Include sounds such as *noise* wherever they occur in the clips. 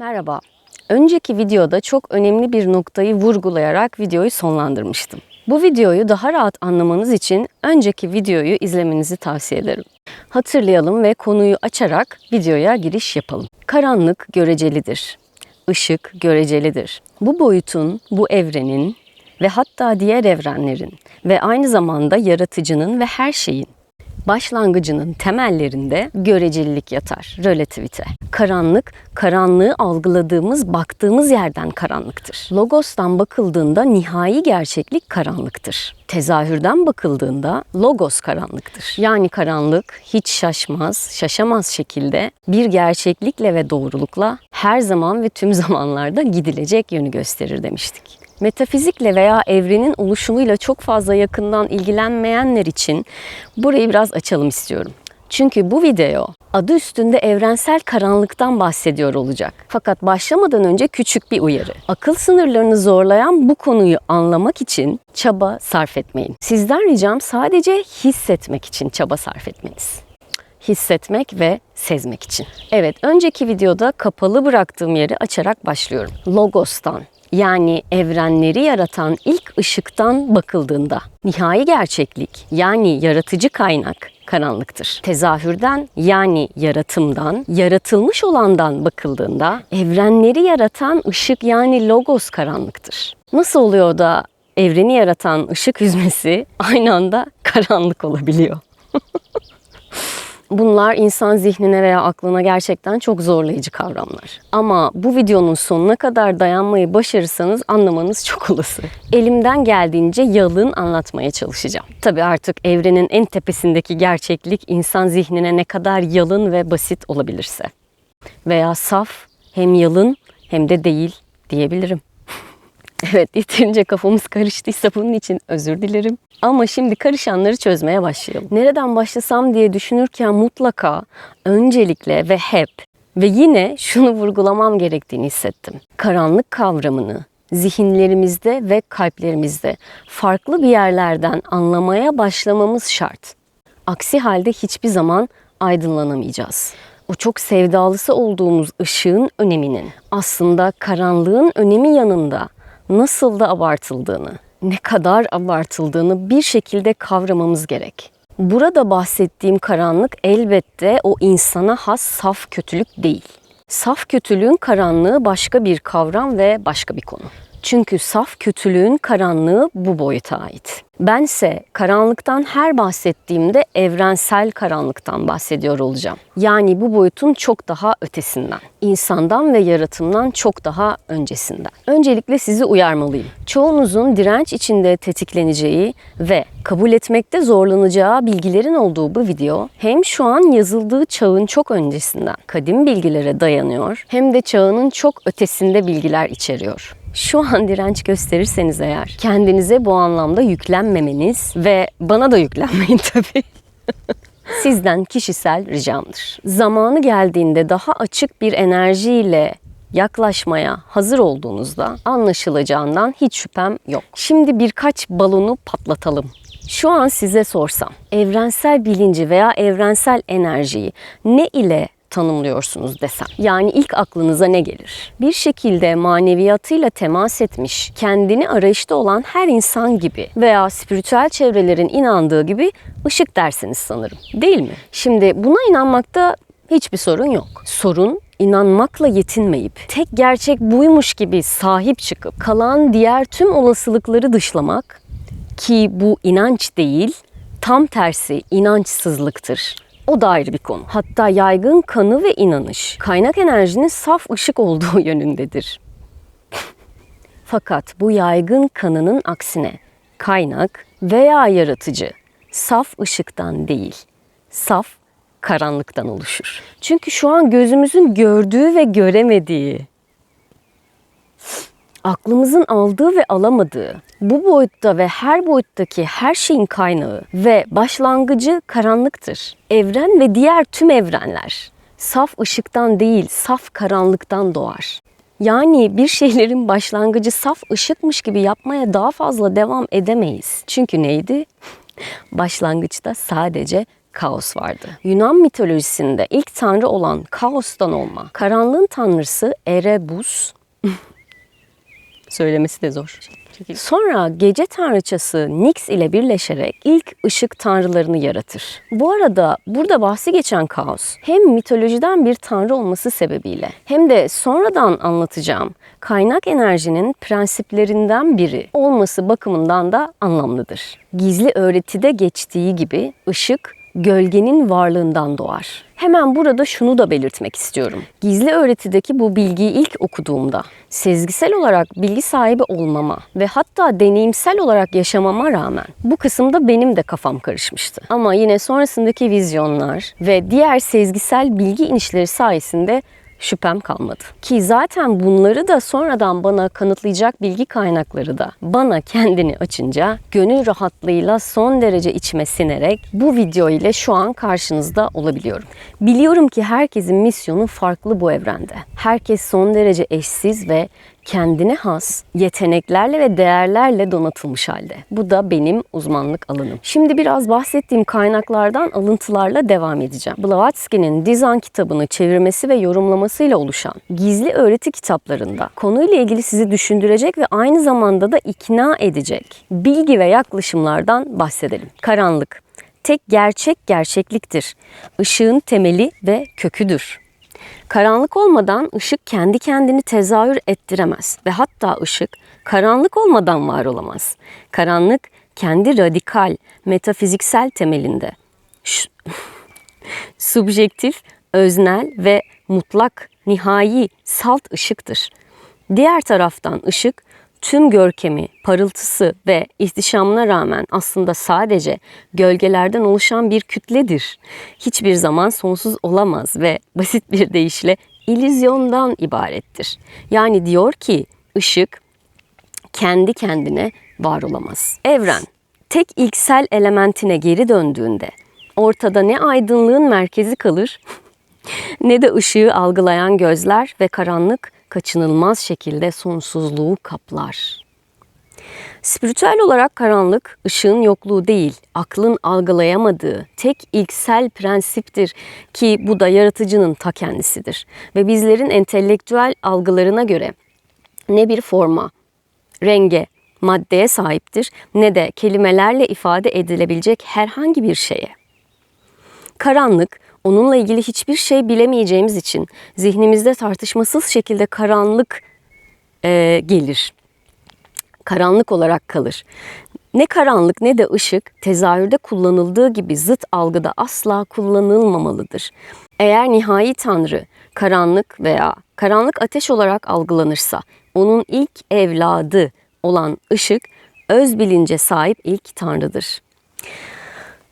Merhaba. Önceki videoda çok önemli bir noktayı vurgulayarak videoyu sonlandırmıştım. Bu videoyu daha rahat anlamanız için önceki videoyu izlemenizi tavsiye ederim. Hatırlayalım ve konuyu açarak videoya giriş yapalım. Karanlık görecelidir. Işık görecelidir. Bu boyutun, bu evrenin ve hatta diğer evrenlerin ve aynı zamanda yaratıcının ve her şeyin başlangıcının temellerinde görecelilik yatar, relativite. Karanlık, karanlığı algıladığımız, baktığımız yerden karanlıktır. Logos'tan bakıldığında nihai gerçeklik karanlıktır. Tezahürden bakıldığında logos karanlıktır. Yani karanlık hiç şaşmaz, şaşamaz şekilde bir gerçeklikle ve doğrulukla her zaman ve tüm *laughs* zamanlarda gidilecek yönü gösterir demiştik. Metafizikle veya evrenin oluşumuyla çok fazla yakından ilgilenmeyenler için burayı biraz açalım istiyorum. Çünkü bu video adı üstünde evrensel karanlıktan bahsediyor olacak. Fakat başlamadan önce küçük bir uyarı. Akıl sınırlarını zorlayan bu konuyu anlamak için çaba sarf etmeyin. Sizden ricam sadece hissetmek için çaba sarf etmeniz hissetmek ve sezmek için. Evet, önceki videoda kapalı bıraktığım yeri açarak başlıyorum. Logos'tan yani evrenleri yaratan ilk ışıktan bakıldığında nihai gerçeklik yani yaratıcı kaynak karanlıktır. Tezahürden yani yaratımdan, yaratılmış olandan bakıldığında evrenleri yaratan ışık yani logos karanlıktır. Nasıl oluyor da evreni yaratan ışık hüzmesi aynı anda karanlık olabiliyor? *laughs* Bunlar insan zihnine veya aklına gerçekten çok zorlayıcı kavramlar. Ama bu videonun sonuna kadar dayanmayı başarırsanız anlamanız çok olası. Elimden geldiğince yalın anlatmaya çalışacağım. Tabii artık evrenin en tepesindeki gerçeklik insan zihnine ne kadar yalın ve basit olabilirse. Veya saf, hem yalın hem de değil diyebilirim. Evet, yeterince kafamız karıştıysa bunun için özür dilerim. Ama şimdi karışanları çözmeye başlayalım. Nereden başlasam diye düşünürken mutlaka öncelikle ve hep ve yine şunu vurgulamam gerektiğini hissettim. Karanlık kavramını zihinlerimizde ve kalplerimizde farklı bir yerlerden anlamaya başlamamız şart. Aksi halde hiçbir zaman aydınlanamayacağız o çok sevdalısı olduğumuz ışığın öneminin aslında karanlığın önemi yanında nasıl da abartıldığını, ne kadar abartıldığını bir şekilde kavramamız gerek. Burada bahsettiğim karanlık elbette o insana has saf kötülük değil. Saf kötülüğün karanlığı başka bir kavram ve başka bir konu. Çünkü saf kötülüğün karanlığı bu boyuta ait. Bense karanlıktan her bahsettiğimde evrensel karanlıktan bahsediyor olacağım. Yani bu boyutun çok daha ötesinden. insandan ve yaratımdan çok daha öncesinden. Öncelikle sizi uyarmalıyım. Çoğunuzun direnç içinde tetikleneceği ve kabul etmekte zorlanacağı bilgilerin olduğu bu video hem şu an yazıldığı çağın çok öncesinden kadim bilgilere dayanıyor hem de çağının çok ötesinde bilgiler içeriyor şu an direnç gösterirseniz eğer kendinize bu anlamda yüklenmemeniz ve bana da yüklenmeyin *laughs* tabii. Sizden kişisel ricamdır. Zamanı geldiğinde daha açık bir enerjiyle yaklaşmaya hazır olduğunuzda anlaşılacağından hiç şüphem yok. Şimdi birkaç balonu patlatalım. Şu an size sorsam, evrensel bilinci veya evrensel enerjiyi ne ile tanımlıyorsunuz desem? Yani ilk aklınıza ne gelir? Bir şekilde maneviyatıyla temas etmiş, kendini arayışta olan her insan gibi veya spiritüel çevrelerin inandığı gibi ışık dersiniz sanırım. Değil mi? Şimdi buna inanmakta hiçbir sorun yok. Sorun inanmakla yetinmeyip tek gerçek buymuş gibi sahip çıkıp kalan diğer tüm olasılıkları dışlamak ki bu inanç değil, tam tersi inançsızlıktır. O da ayrı bir konu. Hatta yaygın kanı ve inanış kaynak enerjinin saf ışık olduğu *laughs* yönündedir. Fakat bu yaygın kanının aksine kaynak veya yaratıcı saf ışıktan değil, saf karanlıktan oluşur. Çünkü şu an gözümüzün gördüğü ve göremediği aklımızın aldığı ve alamadığı, bu boyutta ve her boyuttaki her şeyin kaynağı ve başlangıcı karanlıktır. Evren ve diğer tüm evrenler saf ışıktan değil, saf karanlıktan doğar. Yani bir şeylerin başlangıcı saf ışıkmış gibi yapmaya daha fazla devam edemeyiz. Çünkü neydi? *laughs* Başlangıçta sadece kaos vardı. Yunan mitolojisinde ilk tanrı olan kaostan olma, karanlığın tanrısı Erebus, *laughs* söylemesi de zor. Sonra gece tanrıçası Nyx ile birleşerek ilk ışık tanrılarını yaratır. Bu arada burada bahsi geçen kaos hem mitolojiden bir tanrı olması sebebiyle hem de sonradan anlatacağım kaynak enerjinin prensiplerinden biri olması bakımından da anlamlıdır. Gizli öğretide geçtiği gibi ışık gölgenin varlığından doğar. Hemen burada şunu da belirtmek istiyorum. Gizli öğretideki bu bilgiyi ilk okuduğumda sezgisel olarak bilgi sahibi olmama ve hatta deneyimsel olarak yaşamama rağmen bu kısımda benim de kafam karışmıştı. Ama yine sonrasındaki vizyonlar ve diğer sezgisel bilgi inişleri sayesinde şüphem kalmadı. Ki zaten bunları da sonradan bana kanıtlayacak bilgi kaynakları da bana kendini açınca gönül rahatlığıyla son derece içime sinerek bu video ile şu an karşınızda olabiliyorum. Biliyorum ki herkesin misyonu farklı bu evrende. Herkes son derece eşsiz ve kendine has yeteneklerle ve değerlerle donatılmış halde. Bu da benim uzmanlık alanım. Şimdi biraz bahsettiğim kaynaklardan alıntılarla devam edeceğim. Blavatsky'nin Dizan kitabını çevirmesi ve yorumlamasıyla oluşan gizli öğreti kitaplarında konuyla ilgili sizi düşündürecek ve aynı zamanda da ikna edecek bilgi ve yaklaşımlardan bahsedelim. Karanlık tek gerçek gerçekliktir. Işığın temeli ve köküdür. Karanlık olmadan ışık kendi kendini tezahür ettiremez ve hatta ışık karanlık olmadan var olamaz. Karanlık kendi radikal, metafiziksel temelinde *laughs* subjektif, öznel ve mutlak, nihai, salt ışıktır. Diğer taraftan ışık tüm görkemi, parıltısı ve ihtişamına rağmen aslında sadece gölgelerden oluşan bir kütledir. Hiçbir zaman sonsuz olamaz ve basit bir deyişle illüzyondan ibarettir. Yani diyor ki ışık kendi kendine var olamaz. Evren tek ilksel elementine geri döndüğünde ortada ne aydınlığın merkezi kalır *laughs* ne de ışığı algılayan gözler ve karanlık kaçınılmaz şekilde sonsuzluğu kaplar. Spiritüel olarak karanlık, ışığın yokluğu değil, aklın algılayamadığı tek ilksel prensiptir ki bu da yaratıcının ta kendisidir. Ve bizlerin entelektüel algılarına göre ne bir forma, renge, maddeye sahiptir ne de kelimelerle ifade edilebilecek herhangi bir şeye. Karanlık, onunla ilgili hiçbir şey bilemeyeceğimiz için zihnimizde tartışmasız şekilde karanlık e, gelir. Karanlık olarak kalır. Ne karanlık ne de ışık tezahürde kullanıldığı gibi zıt algıda asla kullanılmamalıdır. Eğer nihai tanrı karanlık veya karanlık ateş olarak algılanırsa onun ilk evladı olan ışık öz bilince sahip ilk tanrıdır.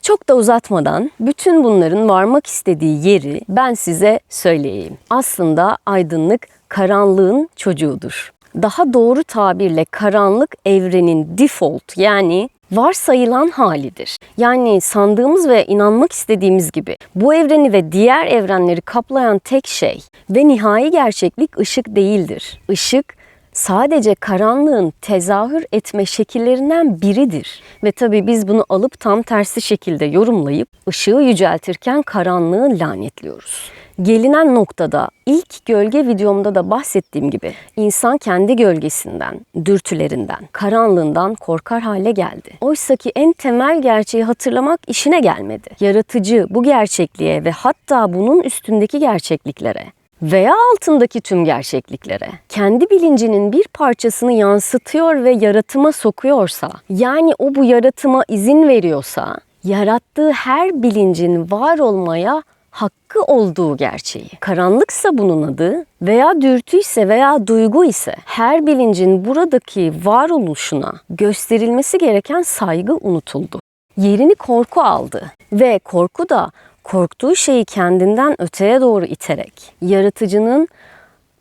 Çok da uzatmadan bütün bunların varmak istediği yeri ben size söyleyeyim. Aslında aydınlık karanlığın çocuğudur. Daha doğru tabirle karanlık evrenin default yani varsayılan halidir. Yani sandığımız ve inanmak istediğimiz gibi bu evreni ve diğer evrenleri kaplayan tek şey ve nihai gerçeklik ışık değildir. Işık sadece karanlığın tezahür etme şekillerinden biridir. Ve tabii biz bunu alıp tam tersi şekilde yorumlayıp ışığı yüceltirken karanlığı lanetliyoruz. Gelinen noktada ilk gölge videomda da bahsettiğim gibi insan kendi gölgesinden, dürtülerinden, karanlığından korkar hale geldi. Oysa ki en temel gerçeği hatırlamak işine gelmedi. Yaratıcı bu gerçekliğe ve hatta bunun üstündeki gerçekliklere veya altındaki tüm gerçekliklere kendi bilincinin bir parçasını yansıtıyor ve yaratıma sokuyorsa, yani o bu yaratıma izin veriyorsa, yarattığı her bilincin var olmaya hakkı olduğu gerçeği. Karanlıksa bunun adı veya dürtüyse veya duygu ise her bilincin buradaki varoluşuna gösterilmesi gereken saygı unutuldu. Yerini korku aldı ve korku da korktuğu şeyi kendinden öteye doğru iterek yaratıcının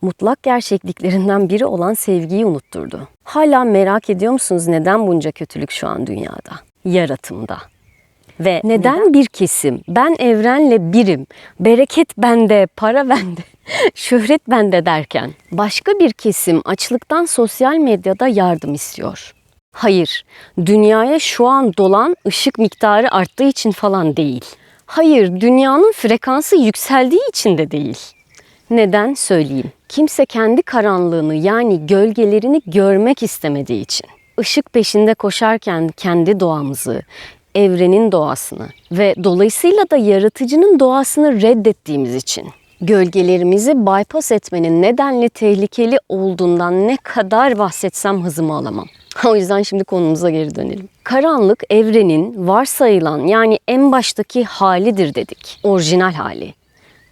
mutlak gerçekliklerinden biri olan sevgiyi unutturdu. Hala merak ediyor musunuz neden bunca kötülük şu an dünyada? Yaratımda. Ve neden bir kesim ben evrenle birim, bereket bende, para bende, *laughs* şöhret bende derken başka bir kesim açlıktan sosyal medyada yardım istiyor? Hayır, dünyaya şu an dolan ışık miktarı arttığı için falan değil. Hayır, dünyanın frekansı yükseldiği için de değil. Neden söyleyeyim? Kimse kendi karanlığını yani gölgelerini görmek istemediği için. Işık peşinde koşarken kendi doğamızı, evrenin doğasını ve dolayısıyla da yaratıcının doğasını reddettiğimiz için gölgelerimizi bypass etmenin nedenle tehlikeli olduğundan ne kadar bahsetsem hızımı alamam. *laughs* O yüzden şimdi konumuza geri dönelim. Karanlık evrenin varsayılan yani en baştaki halidir dedik. Orijinal hali.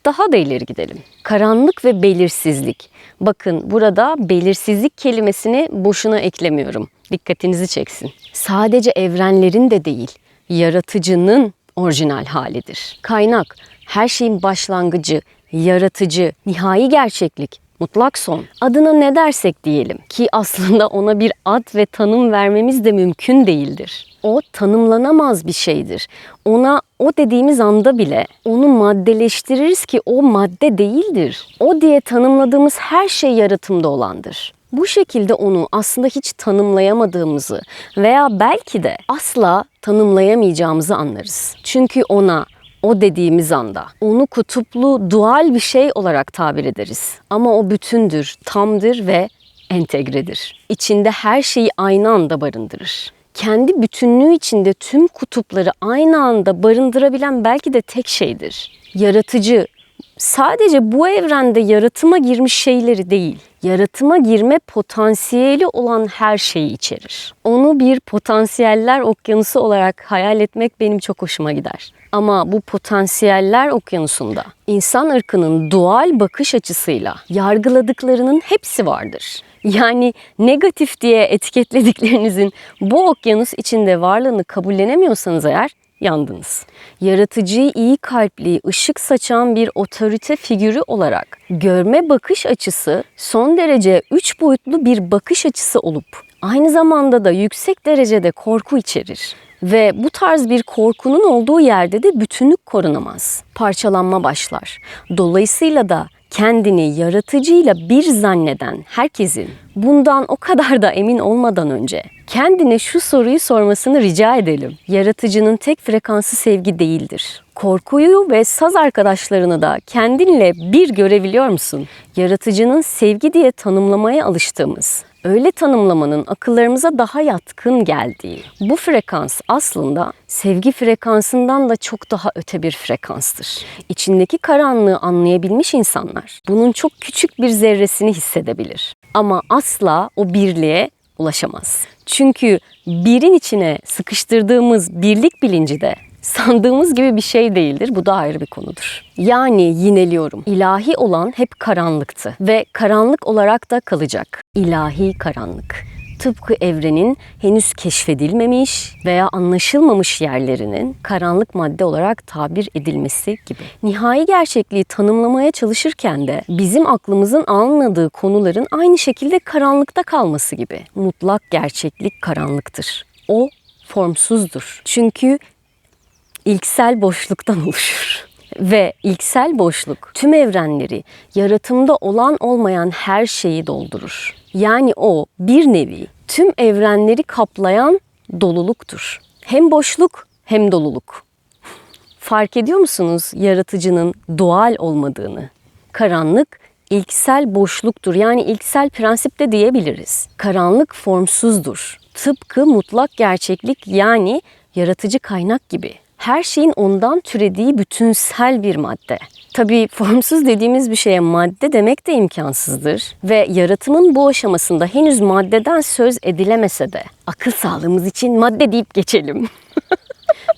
Daha da ileri gidelim. Karanlık ve belirsizlik. Bakın burada belirsizlik kelimesini boşuna eklemiyorum. Dikkatinizi çeksin. Sadece evrenlerin de değil, yaratıcının orijinal halidir. Kaynak, her şeyin başlangıcı, yaratıcı, nihai gerçeklik, mutlak son. Adına ne dersek diyelim ki aslında ona bir ad ve tanım vermemiz de mümkün değildir. O tanımlanamaz bir şeydir. Ona o dediğimiz anda bile onu maddeleştiririz ki o madde değildir. O diye tanımladığımız her şey yaratımda olandır. Bu şekilde onu aslında hiç tanımlayamadığımızı veya belki de asla tanımlayamayacağımızı anlarız. Çünkü ona o dediğimiz anda onu kutuplu, dual bir şey olarak tabir ederiz. Ama o bütündür, tamdır ve entegredir. İçinde her şeyi aynı anda barındırır. Kendi bütünlüğü içinde tüm kutupları aynı anda barındırabilen belki de tek şeydir. Yaratıcı, sadece bu evrende yaratıma girmiş şeyleri değil, yaratıma girme potansiyeli olan her şeyi içerir. Onu bir potansiyeller okyanusu olarak hayal etmek benim çok hoşuma gider. Ama bu potansiyeller okyanusunda insan ırkının doğal bakış açısıyla yargıladıklarının hepsi vardır. Yani negatif diye etiketlediklerinizin bu okyanus içinde varlığını kabullenemiyorsanız eğer yandınız. Yaratıcıyı iyi kalpli, ışık saçan bir otorite figürü olarak görme bakış açısı son derece üç boyutlu bir bakış açısı olup aynı zamanda da yüksek derecede korku içerir. Ve bu tarz bir korkunun olduğu yerde de bütünlük korunamaz. Parçalanma başlar. Dolayısıyla da kendini yaratıcıyla bir zanneden herkesin bundan o kadar da emin olmadan önce kendine şu soruyu sormasını rica edelim. Yaratıcının tek frekansı sevgi değildir. Korkuyu ve saz arkadaşlarını da kendinle bir görebiliyor musun? Yaratıcının sevgi diye tanımlamaya alıştığımız, öyle tanımlamanın akıllarımıza daha yatkın geldiği bu frekans aslında sevgi frekansından da çok daha öte bir frekanstır. İçindeki karanlığı anlayabilmiş insanlar bunun çok küçük bir zerresini hissedebilir. Ama asla o birliğe ulaşamaz. Çünkü birin içine sıkıştırdığımız birlik bilinci de sandığımız gibi bir şey değildir. Bu da ayrı bir konudur. Yani yineliyorum. İlahi olan hep karanlıktı ve karanlık olarak da kalacak. İlahi karanlık. Tıpkı evrenin henüz keşfedilmemiş veya anlaşılmamış yerlerinin karanlık madde olarak tabir edilmesi gibi. Nihai gerçekliği tanımlamaya çalışırken de bizim aklımızın almadığı konuların aynı şekilde karanlıkta kalması gibi. Mutlak gerçeklik karanlıktır. O formsuzdur. Çünkü ilksel boşluktan *laughs* oluşur. Ve ilksel boşluk tüm evrenleri, yaratımda olan olmayan her şeyi doldurur. Yani o bir nevi tüm evrenleri kaplayan doluluktur. Hem boşluk hem doluluk. Fark ediyor musunuz yaratıcının doğal olmadığını? Karanlık ilksel boşluktur. Yani ilksel prensip de diyebiliriz. Karanlık formsuzdur. Tıpkı mutlak gerçeklik yani yaratıcı kaynak gibi her şeyin ondan türediği bütünsel bir madde. Tabii formsuz dediğimiz bir şeye madde demek de imkansızdır ve yaratımın bu aşamasında henüz maddeden söz edilemese de akıl sağlığımız için madde deyip geçelim. *laughs*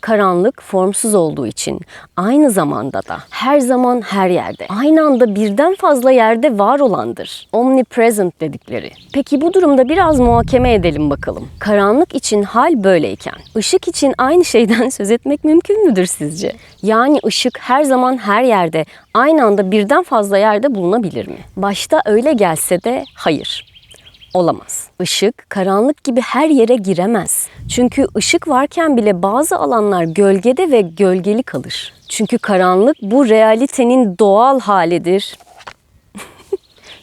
Karanlık formsuz olduğu için aynı zamanda da her zaman her yerde, aynı anda birden fazla yerde var olandır. Omnipresent dedikleri. Peki bu durumda biraz muhakeme edelim bakalım. Karanlık için hal böyleyken, ışık için aynı şeyden *laughs* söz etmek mümkün müdür sizce? Yani ışık her zaman her yerde, aynı anda birden fazla yerde bulunabilir mi? Başta öyle gelse de hayır olamaz. Işık karanlık gibi her yere giremez. Çünkü ışık varken bile bazı alanlar gölgede ve gölgeli kalır. Çünkü karanlık bu realitenin doğal halidir.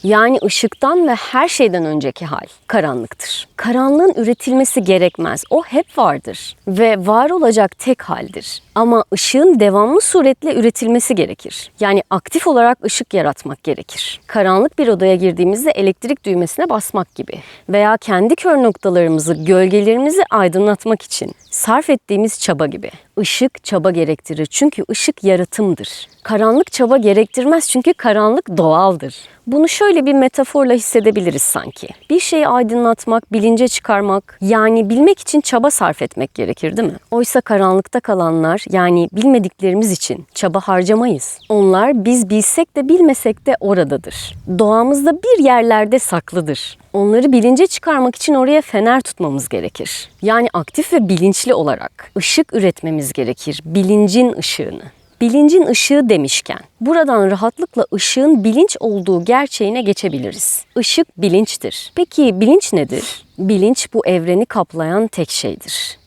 Yani ışıktan ve her şeyden önceki hal karanlıktır. Karanlığın üretilmesi gerekmez. O hep vardır ve var olacak tek haldir. Ama ışığın devamlı suretle üretilmesi gerekir. Yani aktif olarak ışık yaratmak gerekir. Karanlık bir odaya girdiğimizde elektrik düğmesine basmak gibi veya kendi kör noktalarımızı, gölgelerimizi aydınlatmak için sarf ettiğimiz çaba gibi. Işık çaba gerektirir çünkü ışık yaratımdır. Karanlık çaba gerektirmez çünkü karanlık doğaldır. Bunu şöyle bir metaforla hissedebiliriz sanki. Bir şeyi aydınlatmak, bilince çıkarmak, yani bilmek için çaba sarf etmek gerekir değil mi? Oysa karanlıkta kalanlar, yani bilmediklerimiz için çaba harcamayız. Onlar biz bilsek de bilmesek de oradadır. Doğamızda bir yerlerde saklıdır. Onları bilince çıkarmak için oraya fener tutmamız gerekir. Yani aktif ve bilinçli olarak ışık üretmemiz gerekir. Bilincin ışığını. Bilincin ışığı demişken buradan rahatlıkla ışığın bilinç olduğu gerçeğine geçebiliriz. Işık bilinçtir. Peki bilinç nedir? Bilinç bu evreni kaplayan tek şeydir.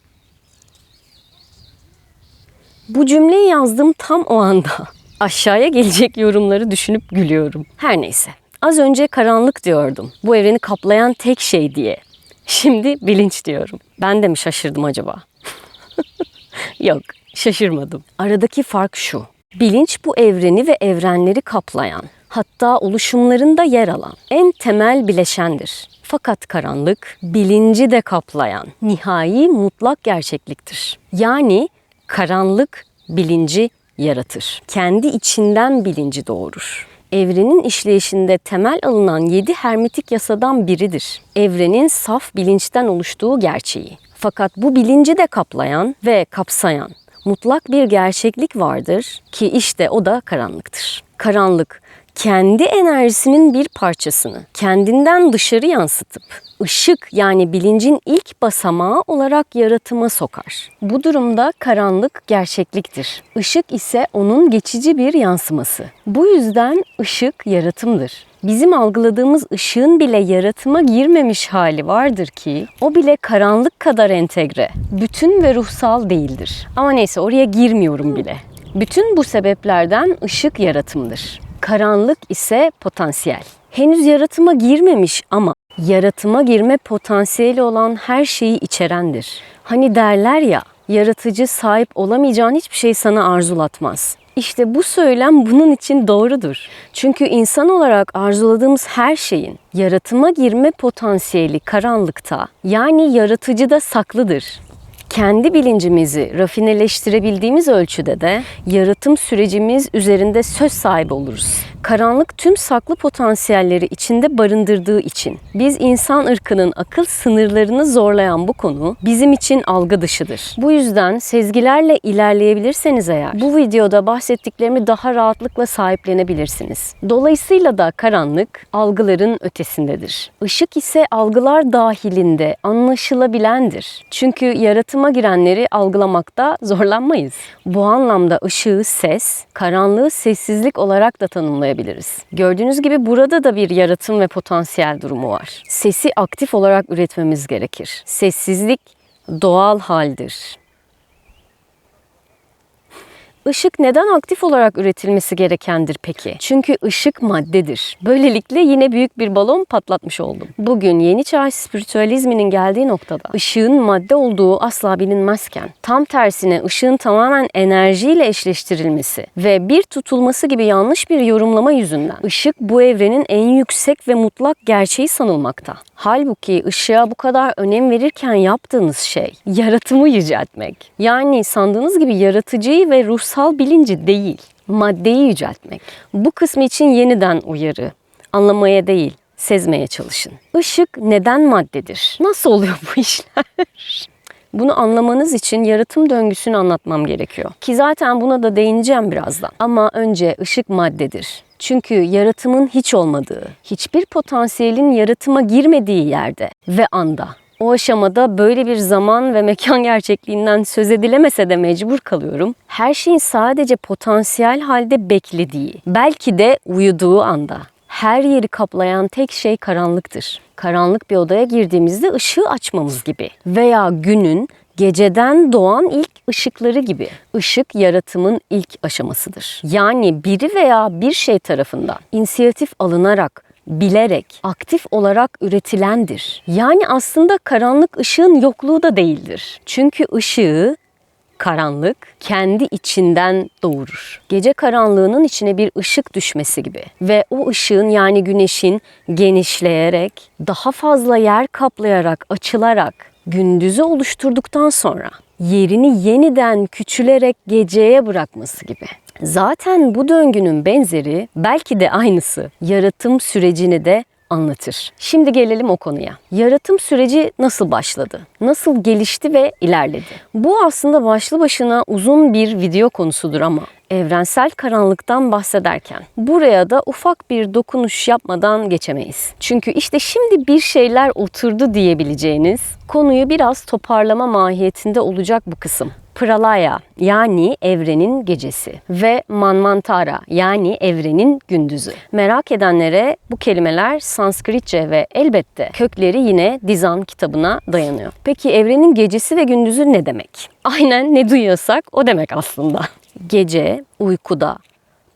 Bu cümleyi yazdığım tam o anda *laughs* aşağıya gelecek yorumları düşünüp gülüyorum. Her neyse. Az önce karanlık diyordum. Bu evreni kaplayan tek şey diye. Şimdi bilinç diyorum. Ben de mi şaşırdım acaba? *laughs* Yok, şaşırmadım. Aradaki fark şu. Bilinç bu evreni ve evrenleri kaplayan, hatta oluşumlarında yer alan en temel bileşendir. Fakat karanlık bilinci de kaplayan nihai mutlak gerçekliktir. Yani karanlık bilinci yaratır. Kendi içinden bilinci doğurur. Evrenin işleyişinde temel alınan yedi hermetik yasadan biridir. Evrenin saf bilinçten oluştuğu gerçeği. Fakat bu bilinci de kaplayan ve kapsayan mutlak bir gerçeklik vardır ki işte o da karanlıktır. Karanlık kendi enerjisinin bir parçasını kendinden dışarı yansıtıp ışık yani bilincin ilk basamağı olarak yaratıma sokar. Bu durumda karanlık gerçekliktir. Işık ise onun geçici bir yansıması. Bu yüzden ışık yaratımdır. Bizim algıladığımız ışığın bile yaratıma girmemiş hali vardır ki o bile karanlık kadar entegre, bütün ve ruhsal değildir. Ama neyse oraya girmiyorum bile. Bütün bu sebeplerden ışık yaratımdır. Karanlık ise potansiyel. Henüz yaratıma girmemiş ama yaratıma girme potansiyeli olan her şeyi içerendir. Hani derler ya, yaratıcı sahip olamayacağın hiçbir şey sana arzulatmaz. İşte bu söylem bunun için doğrudur. Çünkü insan olarak arzuladığımız her şeyin yaratıma girme potansiyeli karanlıkta, yani yaratıcıda saklıdır kendi bilincimizi rafineleştirebildiğimiz ölçüde de yaratım sürecimiz üzerinde söz sahibi oluruz. Karanlık tüm saklı potansiyelleri içinde barındırdığı için biz insan ırkının akıl sınırlarını zorlayan bu konu bizim için algı dışıdır. Bu yüzden sezgilerle ilerleyebilirseniz eğer bu videoda bahsettiklerimi daha rahatlıkla sahiplenebilirsiniz. Dolayısıyla da karanlık algıların ötesindedir. Işık ise algılar dahilinde anlaşılabilendir. Çünkü yaratıma girenleri algılamakta zorlanmayız. Bu anlamda ışığı ses, karanlığı sessizlik olarak da tanımlayabiliriz. Gördüğünüz gibi burada da bir yaratım ve potansiyel durumu var. Sesi aktif olarak üretmemiz gerekir. Sessizlik doğal haldir. Işık neden aktif olarak üretilmesi gerekendir peki? Çünkü ışık maddedir. Böylelikle yine büyük bir balon patlatmış oldum. Bugün yeni çağ spiritüalizminin geldiği noktada ışığın madde olduğu asla bilinmezken tam tersine ışığın tamamen enerjiyle eşleştirilmesi ve bir tutulması gibi yanlış bir yorumlama yüzünden ışık bu evrenin en yüksek ve mutlak gerçeği sanılmakta. Halbuki ışığa bu kadar önem verirken yaptığınız şey yaratımı yüceltmek. Yani sandığınız gibi yaratıcıyı ve ruhsal bilinci değil, maddeyi yüceltmek. Bu kısmı için yeniden uyarı. Anlamaya değil, sezmeye çalışın. Işık neden maddedir? Nasıl oluyor bu *laughs* işler? Bunu anlamanız için yaratım döngüsünü anlatmam gerekiyor. Ki zaten buna da değineceğim birazdan. Ama önce ışık maddedir. Çünkü yaratımın hiç olmadığı, hiçbir potansiyelin yaratıma girmediği yerde ve anda o aşamada böyle bir zaman ve mekan *laughs* gerçekliğinden söz edilemese de mecbur kalıyorum. Her şeyin sadece potansiyel halde beklediği, belki de uyuduğu anda her yeri kaplayan tek şey karanlıktır. Karanlık bir odaya girdiğimizde ışığı açmamız gibi veya günün geceden doğan ilk ışıkları gibi. Işık yaratımın ilk aşamasıdır. Yani biri veya bir şey tarafından inisiyatif alınarak bilerek, aktif olarak üretilendir. Yani aslında karanlık ışığın yokluğu da değildir. Çünkü ışığı karanlık kendi içinden doğurur. Gece karanlığının içine bir ışık düşmesi gibi ve o ışığın yani güneşin genişleyerek, daha fazla yer kaplayarak, açılarak gündüzü oluşturduktan sonra yerini yeniden küçülerek geceye bırakması gibi. Zaten bu döngünün benzeri belki de aynısı yaratım sürecini de anlatır. Şimdi gelelim o konuya. Yaratım süreci nasıl başladı? Nasıl gelişti ve ilerledi? Bu aslında başlı başına uzun bir video konusudur ama evrensel karanlıktan bahsederken buraya da ufak bir dokunuş yapmadan geçemeyiz. Çünkü işte şimdi bir şeyler oturdu diyebileceğiniz konuyu biraz toparlama mahiyetinde olacak bu kısım. Pralaya yani evrenin gecesi ve Manvantara yani evrenin gündüzü. Merak edenlere bu kelimeler Sanskritçe ve elbette kökleri yine Dizan kitabına dayanıyor. Peki evrenin gecesi ve gündüzü ne demek? *laughs* Aynen ne duyuyorsak o demek aslında. Gece uykuda,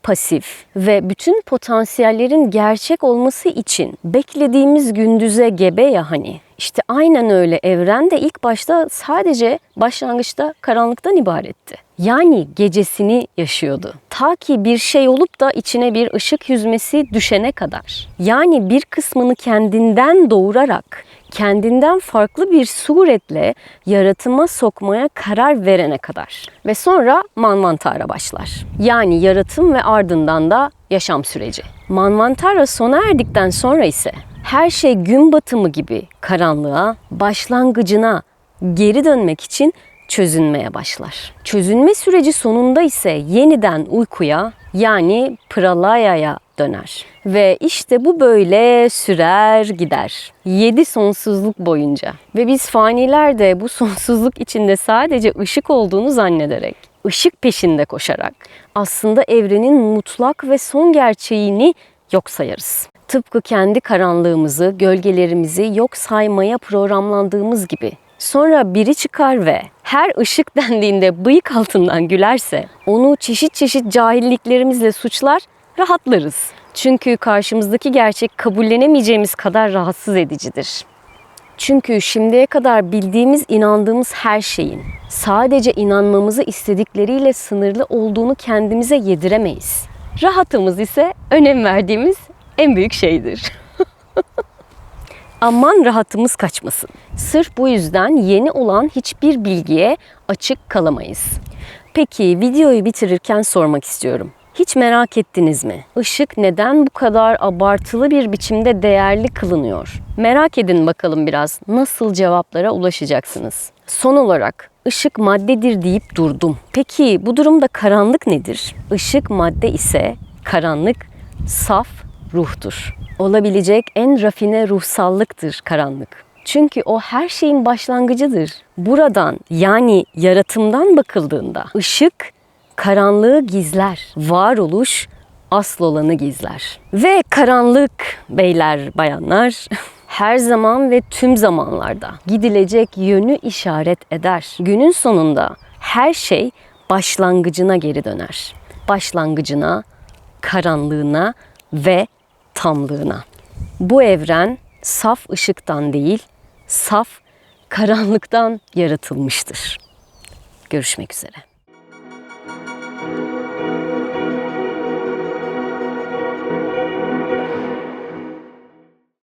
pasif ve bütün potansiyellerin gerçek olması için beklediğimiz gündüze gebe ya hani. İşte aynen öyle evren de ilk başta sadece başlangıçta karanlıktan ibaretti. Yani gecesini yaşıyordu. Ta ki bir şey olup da içine bir ışık yüzmesi düşene kadar. Yani bir kısmını kendinden doğurarak kendinden farklı bir suretle yaratıma sokmaya karar verene kadar. Ve sonra Manvantara başlar. Yani yaratım ve ardından da yaşam süreci. Manvantara sona erdikten sonra ise her şey gün batımı gibi karanlığa, başlangıcına geri dönmek için çözünmeye başlar. Çözünme süreci sonunda ise yeniden uykuya yani pralayaya döner. Ve işte bu böyle sürer gider. Yedi sonsuzluk boyunca. Ve biz faniler de bu sonsuzluk içinde sadece ışık olduğunu zannederek, ışık peşinde koşarak aslında evrenin mutlak ve son gerçeğini yok sayarız. Tıpkı kendi karanlığımızı, gölgelerimizi yok saymaya programlandığımız gibi. Sonra biri çıkar ve her ışık *laughs* dendiğinde bıyık altından gülerse onu çeşit çeşit cahilliklerimizle suçlar, rahatlarız. Çünkü karşımızdaki gerçek kabullenemeyeceğimiz kadar rahatsız edicidir. Çünkü şimdiye kadar bildiğimiz, inandığımız her şeyin sadece inanmamızı istedikleriyle sınırlı olduğunu kendimize yediremeyiz. Rahatımız ise önem verdiğimiz en büyük şeydir. *laughs* Aman rahatımız kaçmasın. Sırf bu yüzden yeni olan hiçbir bilgiye açık kalamayız. Peki videoyu bitirirken sormak istiyorum. Hiç merak ettiniz mi? Işık neden bu kadar abartılı bir biçimde değerli kılınıyor? Merak edin bakalım biraz. Nasıl cevaplara ulaşacaksınız? Son olarak ışık maddedir deyip durdum. Peki bu durumda karanlık nedir? Işık madde ise karanlık saf ruhtur. Olabilecek en rafine ruhsallıktır karanlık. Çünkü o her şeyin başlangıcıdır. Buradan yani yaratımdan bakıldığında ışık karanlığı gizler. Varoluş asıl olanı gizler. Ve karanlık beyler bayanlar *laughs* her zaman ve tüm zamanlarda gidilecek yönü işaret eder. Günün sonunda her şey başlangıcına geri döner. Başlangıcına, karanlığına ve tamlığına. Bu evren saf ışıktan değil, saf karanlıktan yaratılmıştır. Görüşmek üzere.